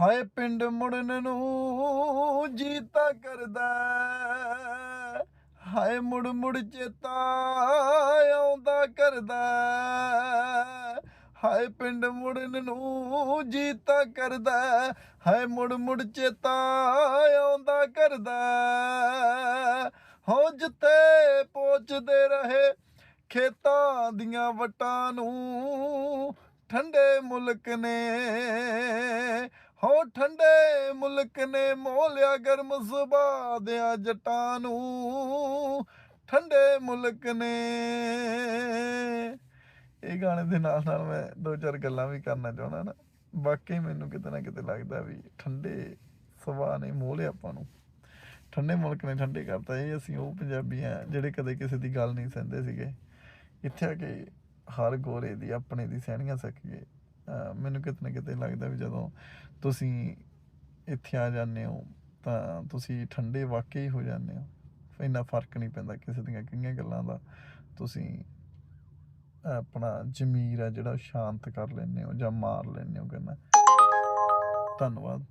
ਹਾਏ ਪਿੰਡ ਮੁੜਨ ਨੂੰ ਜੀਤਾ ਕਰਦਾ ਹਾਏ ਮੁੜ ਮੁੜ ਚੇਤਾ ਆਉਂਦਾ ਕਰਦਾ ਹਾਏ ਪਿੰਡ ਮੁੜਨ ਨੂੰ ਜੀਤਾ ਕਰਦਾ ਹਾਏ ਮੁੜ ਮੁੜ ਚੇਤਾ ਆਉਂਦਾ ਕਰਦਾ ਹੋ। ਜਿੱਤੇ ਪਹੁੰਚਦੇ ਰਹੇ ਖੇਤਾਂ ਦੀਆਂ ਵਟਾਂ ਨੂੰ ਠੰਡੇ ਮੁਲਕ ਨੇ ਹੋ ਠੰਡੇ ਮੁਲਕ ਨੇ ਮੋਲਿਆ ਗਰਮ ਸੁਭਾ ਦਿਆਂ ਜਟਾਂ ਨੂੰ। ਠੰਡੇ ਮੁਲਕ ਨੇ। ਇਹ ਗਾਣੇ ਦੇ ਨਾਲ ਨਾਲ ਮੈਂ ਦੋ ਚਾਰ ਗੱਲਾਂ ਵੀ ਕਰਨਾ ਚਾਹੁੰਦਾ ਨਾ। ਵਾਕਈ ਮੈਨੂੰ ਕਿਤੇ ਨਾ ਕਿਤੇ ਲੱਗਦਾ ਵੀ ਠੰਡੇ ਸੁਭਾ ਨੇ ਮੋਲਿਆ ਆਪਾਂ ਨੂੰ। ਠੰਡੇ ਮੁਲਕ ਨੇ ਠੰਡੇ ਕਰਤਾ। ਇਹ ਅਸੀਂ ਉਹ ਪੰਜਾਬੀ ਆ ਜਿਹੜੇ ਕਦੇ ਕਿਸੇ ਦੀ ਗੱਲ ਨਹੀਂ ਸੁਣਦੇ ਸੀਗੇ। ਇੱਥੇ ਆ ਕੇ ਹਰ ਗੋਰੇ ਦੀ, ਆਪਣੇ ਦੀ ਸਹਿਣੀਆਂ ਸਿੱਖ ਗਏ। ਮੈਨੂੰ ਕਿਤੇ ਨਾ ਕਿਤੇ ਲੱਗਦਾ ਵੀ ਜਦੋਂ ਤੁਸੀਂ ਇੱਥੇ ਆ ਜਾਂਦੇ ਹੋ, ਤਾਂ ਤੁਸੀਂ ਠੰਡੇ ਵਾਕਈ ਹੋ ਜਾਂਦੇ ਹੋ। ਇੰਨਾ ਫ਼ਰਕ ਨਹੀਂ ਪੈਂਦਾ ਕਿਸੇ ਦੀਆਂ ਕਈਆਂ ਗੱਲਾਂ ਦਾ। ਤੁਸੀਂ ਆਪਣਾ ਜ਼ਮੀਰ ਆ ਜਿਹੜਾ ਸ਼ਾਂਤ ਕਰ ਲੈਂਦੇ ਹੋ ਜਾਂ ਮਾਰ ਲੈਂਦੇ ਹੋ ਕਹਿੰਦਾ। ਧੰਨਵਾਦ।